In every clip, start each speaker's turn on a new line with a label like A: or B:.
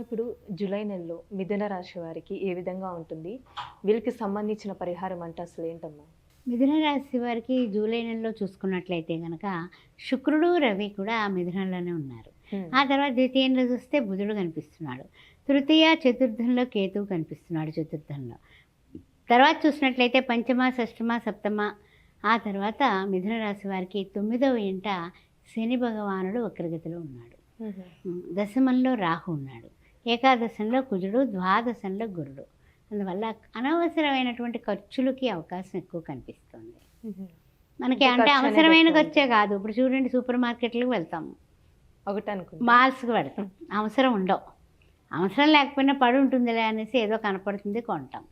A: ఇప్పుడు జూలై నెలలో మిథున రాశి వారికి ఏ విధంగా ఉంటుంది? వీళ్ళకి సంబంధించిన పరిహారం అంటే అసలు ఏంటమ్మా?
B: మిథున రాశి వారికి జూలై నెలలో చూసుకున్నట్లయితే కనుక శుక్రుడు రవి కూడా మిథునంలోనే ఉన్నారు. ఆ తర్వాత ద్వితీయంలో చూస్తే బుధుడు కనిపిస్తున్నాడు. తృతీయ చతుర్థంలో కేతువు కనిపిస్తున్నాడు చతుర్థంలో. తర్వాత చూసినట్లయితే పంచమ షష్టమ సప్తమ ఆ తర్వాత మిథున రాశి వారికి తొమ్మిదవ ఇంట శని భగవానుడు వక్రగతిలో ఉన్నాడు. దశమంలో రాహు ఉన్నాడు. ఏకాదశంలో కుజుడు ద్వాదశంలో గురుడు. అందువల్ల అనవసరమైనటువంటి ఖర్చులకి అవకాశం ఎక్కువ కనిపిస్తుంది. మనకి
A: అంటే
B: అవసరమైన ఖర్చే కాదు. ఇప్పుడు చూడండి సూపర్ మార్కెట్లకు వెళ్తాము
A: ఒకటి అనుకుంటా.
B: మాల్స్కి పెడతాం అవసరం ఉండవు. అవసరం లేకపోయినా పడి ఉంటుందిలే అనేసి ఏదో కనపడుతుంది కొంటాం.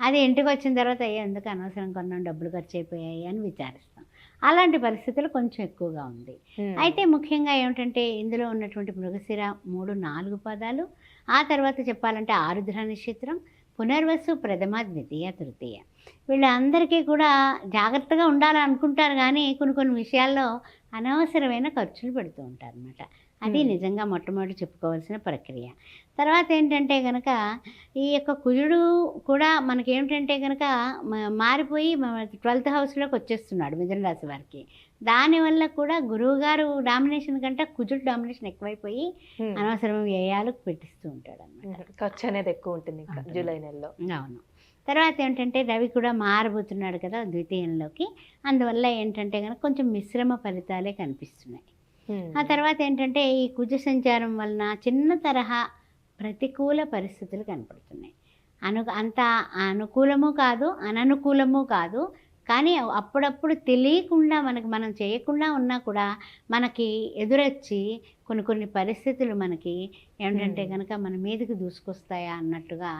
B: అది ఇంటికి వచ్చిన తర్వాత అయ్యో ఎందుకు అనవసరం కొన్నాం? డబ్బులు ఖర్చు అయిపోయాయి అని విచారిస్తాం. అలాంటి పరిస్థితులు కొంచెం ఎక్కువగా ఉంది. అయితే ముఖ్యంగా ఏమిటంటే ఇందులో ఉన్నటువంటి మృగశిర మూడు నాలుగు పదాలు ఆ తర్వాత చెప్పాలంటే ఆరుద్ర నక్షత్రం పునర్వసు ప్రథమ ద్వితీయ తృతీయ. వీళ్ళందరికీ కూడా జాగ్రత్తగా ఉండాలని అనుకుంటారు కానీ కొన్ని కొన్ని విషయాల్లో అనవసరమైన ఖర్చులు పెడుతూ ఉంటారు అనమాట అది. నిజంగా మొట్టమొదటి చెప్పుకోవాల్సిన ప్రక్రియ. తర్వాత ఏంటంటే కనుక ఈ యొక్క కుజుడు కూడా మనకి ఏమిటంటే కనుక మారిపోయి ట్వెల్త్ హౌస్లోకి వచ్చేస్తున్నాడు మిథున రాశి వారికి. దానివల్ల కూడా గురువు గారు డామినేషన్ కంటే కుజుడు డామినేషన్ ఎక్కువైపోయి. అనవసరమైన వ్యయాలు పెట్టిస్తూ ఉంటాడు అనమాట
A: ఖర్చు అనేది ఎక్కువ ఉంటుంది ఇంకా
B: ఉంటుంది.
A: జూలై నెలలో.
B: అవును. తర్వాత ఏంటంటే రవి కూడా మారబోతున్నాడు కదా ద్వితీయంలోకి. అందువల్ల ఏంటంటే కనుక కొంచెం మిశ్రమ ఫలితాలే కనిపిస్తున్నాయి. ఆ తర్వాత ఏంటంటే ఈ కుజ సంచారం వలన చిన్న తరహా ప్రతికూల పరిస్థితులు కనపడుతున్నాయి. అను అంత అనుకూలము కాదు అననుకూలము కాదు. కానీ అప్పుడప్పుడు తెలియకుండా మనకి మనం చేయకుండా ఉన్నా కూడా మనకి ఎదురొచ్చి కొన్ని కొన్ని పరిస్థితులు మనకి ఏమిటంటే
A: Hmm.
B: కనుక మన మీదకి దూసుకొస్తాయా అన్నట్టుగా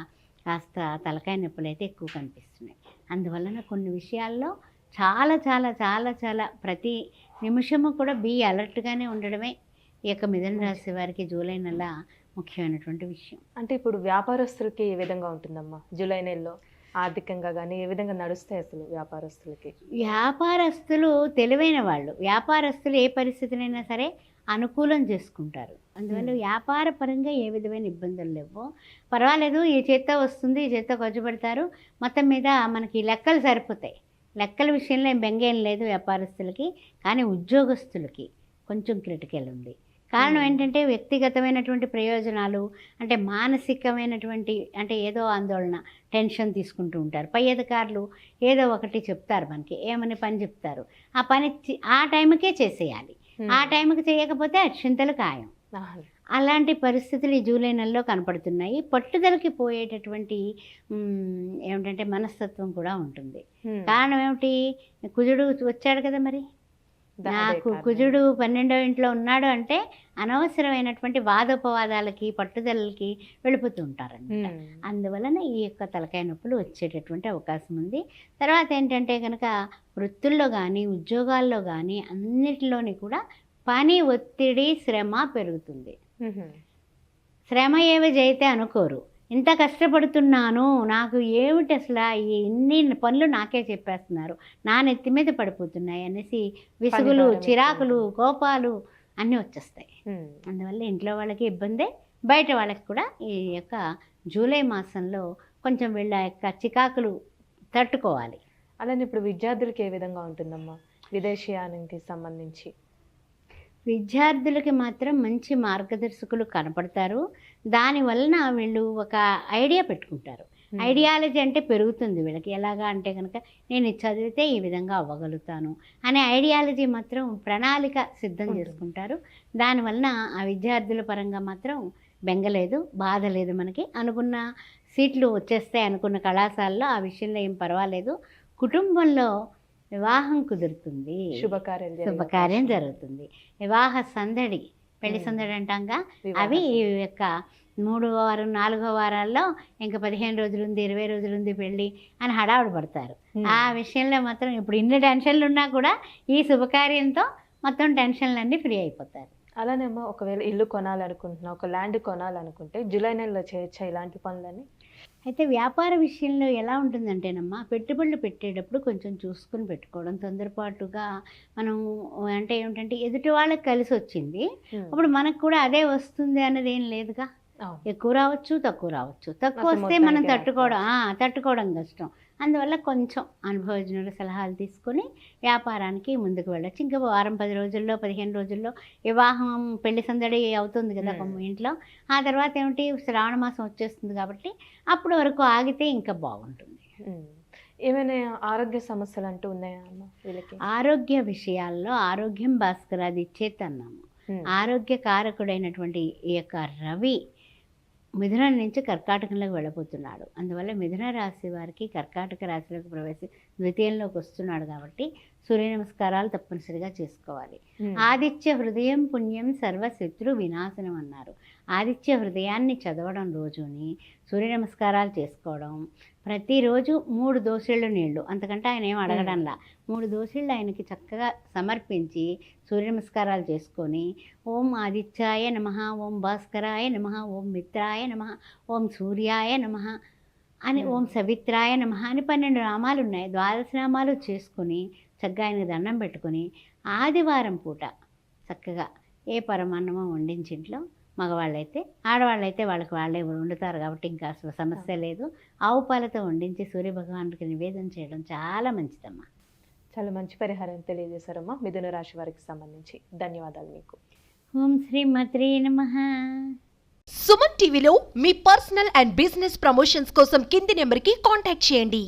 B: కాస్త తలకాయ నొప్పులు అయితే ఎక్కువ కనిపిస్తున్నాయి. అందువలన కొన్ని విషయాల్లో చాలా చాలా చాలా చాలా ప్రతి నిమిషము కూడా బీ అలర్ట్గానే ఉండడమే ఈ యొక్క మిథున రాశి వారికి జూలై నెల ముఖ్యమైనటువంటి విషయం.
A: అంటే ఇప్పుడు వ్యాపారస్తులకి ఏ విధంగా ఉంటుందమ్మా? జూలై నెలలో ఆర్థికంగా కానీ ఏ విధంగా నడుస్తాయి అసలు వ్యాపారస్తులకి?
B: వ్యాపారస్తులు తెలివైన వాళ్ళు వ్యాపారస్తులు ఏ పరిస్థితినైనా సరే అనుకూలం చేసుకుంటారు. అందువల్ల. వ్యాపార పరంగా ఏ విధమైన ఇబ్బందులు లేవు. పర్వాలేదు ఈ చేత్తో వస్తుంది ఈ చేత్తో ఖర్చు పెడతారు. మొత్తం మీద మనకి లెక్కలు సరిపోతాయి. లెక్కల విషయంలో ఏం బెంగేం లేదు వ్యాపారస్తులకి కానీ ఉద్యోగస్తులకి కొంచెం క్రిటికల్ ఉంది. కారణం. ఏంటంటే వ్యక్తిగతమైనటువంటి ప్రయోజనాలు అంటే మానసికమైనటువంటి అంటే ఏదో ఆందోళన టెన్షన్ తీసుకుంటూ ఉంటారు. పై అధికారులు ఏదో ఒకటి చెప్తారు మనకి ఏమని పని చెప్తారు. ఆ పని ఆ టైంకే చేసేయాలి. ఆ టైంకి చేయకపోతే అక్షింతలు ఖాయం. అలాంటి పరిస్థితులు ఈ జూలై నెలలో కనపడుతున్నాయి పట్టుదలకి పోయేటటువంటి ఏమిటంటే మనస్తత్వం కూడా ఉంటుంది. కారణం ఏమిటి కుజుడు వచ్చాడు కదా మరి నాకు. కుజుడు పన్నెండవ ఇంట్లో ఉన్నాడు అంటే అనవసరమైనటువంటి వాదోపవాదాలకి పట్టుదలకి వెళ్ళిపోతూ ఉంటారన్నమాట
A: Hmm.
B: అందువలన ఈ యొక్క తలకాయ నొప్పులు వచ్చేటటువంటి అవకాశం ఉంది తర్వాత ఏంటంటే కనుక వృత్తుల్లో కానీ ఉద్యోగాల్లో కానీ అన్నిటిలోని కూడా పని ఒత్తిడి శ్రమ పెరుగుతుంది. శ్రమ ఏవి జయితే అనుకోరు. ఇంత కష్టపడుతున్నాను నాకు ఏమిటి అసలు ఈ ఇన్ని పనులు నాకే చెప్పేస్తున్నారు. నా నెత్తి మీద పడిపోతున్నాయి అనేసి విసుగులు చిరాకులు. కోపాలు అన్నీ వచ్చేస్తాయి. అందువల్ల ఇంట్లో వాళ్ళకి ఇబ్బందే. బయట వాళ్ళకి కూడా ఈ యొక్క జూలై మాసంలో కొంచెం వీళ్ళ యొక్క చికాకులు తట్టుకోవాలి.
A: అలానే ఇప్పుడు విద్యార్థులకి ఏ విధంగా ఉంటుందమ్మా? విదేశీయానికి సంబంధించి.
B: విద్యార్థులకి మాత్రం మంచి మార్గదర్శకులు కనపడతారు. దాని వలన వీళ్ళు ఒక ఐడియా పెట్టుకుంటారు. ఐడియాలజీ అంటే పెరుగుతుంది వీళ్ళకి. ఎలాగా అంటే కనుక నేను చదివితే ఈ విధంగా అవ్వగలుగుతాను అనే ఐడియాలజీ మాత్రం ప్రణాళిక సిద్ధం. చేసుకుంటారు. దానివలన ఆ విద్యార్థుల పరంగా మాత్రం బెంగలేదు బాధ లేదు మనకి. అనుకున్న సీట్లు వచ్చేస్తాయి అనుకున్న కళాశాలలో ఆ విషయంలో ఏం పర్వాలేదు. కుటుంబంలో వివాహం కుదురుతుంది
A: శుభకార్యం
B: శుభకార్యం. జరుగుతుంది వివాహ సందడి
A: పెళ్ళి.
B: సందడి అంటాంగా అవి ఈ. యొక్క మూడో వారం నాలుగో వారాల్లో ఇంకా పదిహేను రోజులు ఉంది ఇరవై రోజులు ఉంది పెళ్ళి అని హడావుడి పడతారు ఆ విషయంలో మాత్రం ఇప్పుడు ఇన్ని టెన్షన్లు ఉన్నా కూడా ఈ శుభకార్యంతో మొత్తం టెన్షన్లన్నీ ఫ్రీ అయిపోతారు
A: అలానేమో ఒకవేళ ఇల్లు కొనాలనుకుంటున్నా ఒక ల్యాండ్ కొనాలనుకుంటే జూలై నెలలో చేయొచ్చా ఇలాంటి పనులని
B: అయితే వ్యాపార విషయంలో ఎలా ఉంటుందంటేనమ్మా పెట్టుబడులు పెట్టేటప్పుడు కొంచెం చూసుకుని పెట్టుకోవడం తొందరపాటుగా మనం అంటే ఏమిటంటే ఎదుటి వాళ్ళకి కలిసి వచ్చింది అప్పుడు మనకు కూడా అదే వస్తుంది అన్నది ఏం లేదుగా. ఎక్కువ రావచ్చు తక్కువ రావచ్చు. తక్కువ వస్తే మనం తట్టుకోవడం ఆ, తట్టుకోవడం కష్టం. అందువల్ల కొంచెం అనుభవజ్ఞుల సలహాలు తీసుకొని వ్యాపారానికి ముందుకు వెళ్ళొచ్చు. ఇంకా వారం పది రోజుల్లో పదిహేను రోజుల్లో వివాహం పెళ్ళి సందడి అవుతుంది కదా ఇంట్లో. ఆ తర్వాత ఏమిటి? శ్రావణ మాసం వచ్చేస్తుంది కాబట్టి అప్పటి వరకు ఆగితే ఇంకా బాగుంటుంది.
A: ఏమైనా ఆరోగ్య సమస్యలు అంటూ ఉన్నాయా అమ్మ వీళ్ళకి?
B: ఆరోగ్య విషయాల్లో ఆరోగ్యం భాస్కరాది చేతన్నాము
A: ఉమ్.
B: ఆరోగ్య కారకుడైనటువంటి ఈ యొక్క రవి మిథునం నుంచి కర్కాటకంలోకి వెళ్ళబోతున్నాడు. అందువల్ల మిథున రాశి వారికి కర్కాటక రాశిలోకి ప్రవేశి ద్వితీయంలోకి వస్తున్నాడు కాబట్టి సూర్య నమస్కారాలు తప్పనిసరిగా చేసుకోవాలి. ఆదిత్య హృదయం పుణ్యం సర్వశత్రు వినాశనం అన్నారు. ఆదిత్య హృదయాన్ని చదవడం రోజుని సూర్య నమస్కారాలు చేసుకోవడం ప్రతిరోజు మూడు దోసిళ్ళు నీళ్ళు అంతకంటే ఆయన ఏం అడగడంలా. మూడు దోసిళ్ళు ఆయనకి చక్కగా సమర్పించి సూర్య నమస్కారాలు చేసుకొని ఓం ఆదిత్యాయ నమ ఓం భాస్కరాయ నమ ఓం మిత్రాయ నమ ఓం సూర్యాయ నమ అని ఓం సవిత్రాయ నమ అని పన్నెండు నామాలు ఉన్నాయి. ద్వాదశ నామాలు చేసుకొని చక్కగా ఆయనకి దండం పెట్టుకొని ఆదివారం పూట చక్కగా ఏ పరమాన్నమో వండించి ఇంట్లో మగవాళ్ళైతే ఆడవాళ్ళైతే వాళ్ళకి వాళ్ళే వండుతారు కాబట్టి ఇంకా అసలు సమస్య లేదు. ఆవు పాలతో వండించి సూర్య భగవానుడికి నివేదన చేయడం చాలా మంచిదమ్మా.
A: చాలా మంచి పరిహారం తెలియజేశారమ్మా. మిథున రాశి వారికి సంబంధించి ధన్యవాదాలు మీకు.
B: ఓం శ్రీమత్రే నమ.
C: సుమన్ టీవీలో మీ పర్సనల్ అండ్ బిజినెస్ ప్రమోషన్స్ కోసం కింది నెంబర్కి కాంటాక్ట్ చేయండి.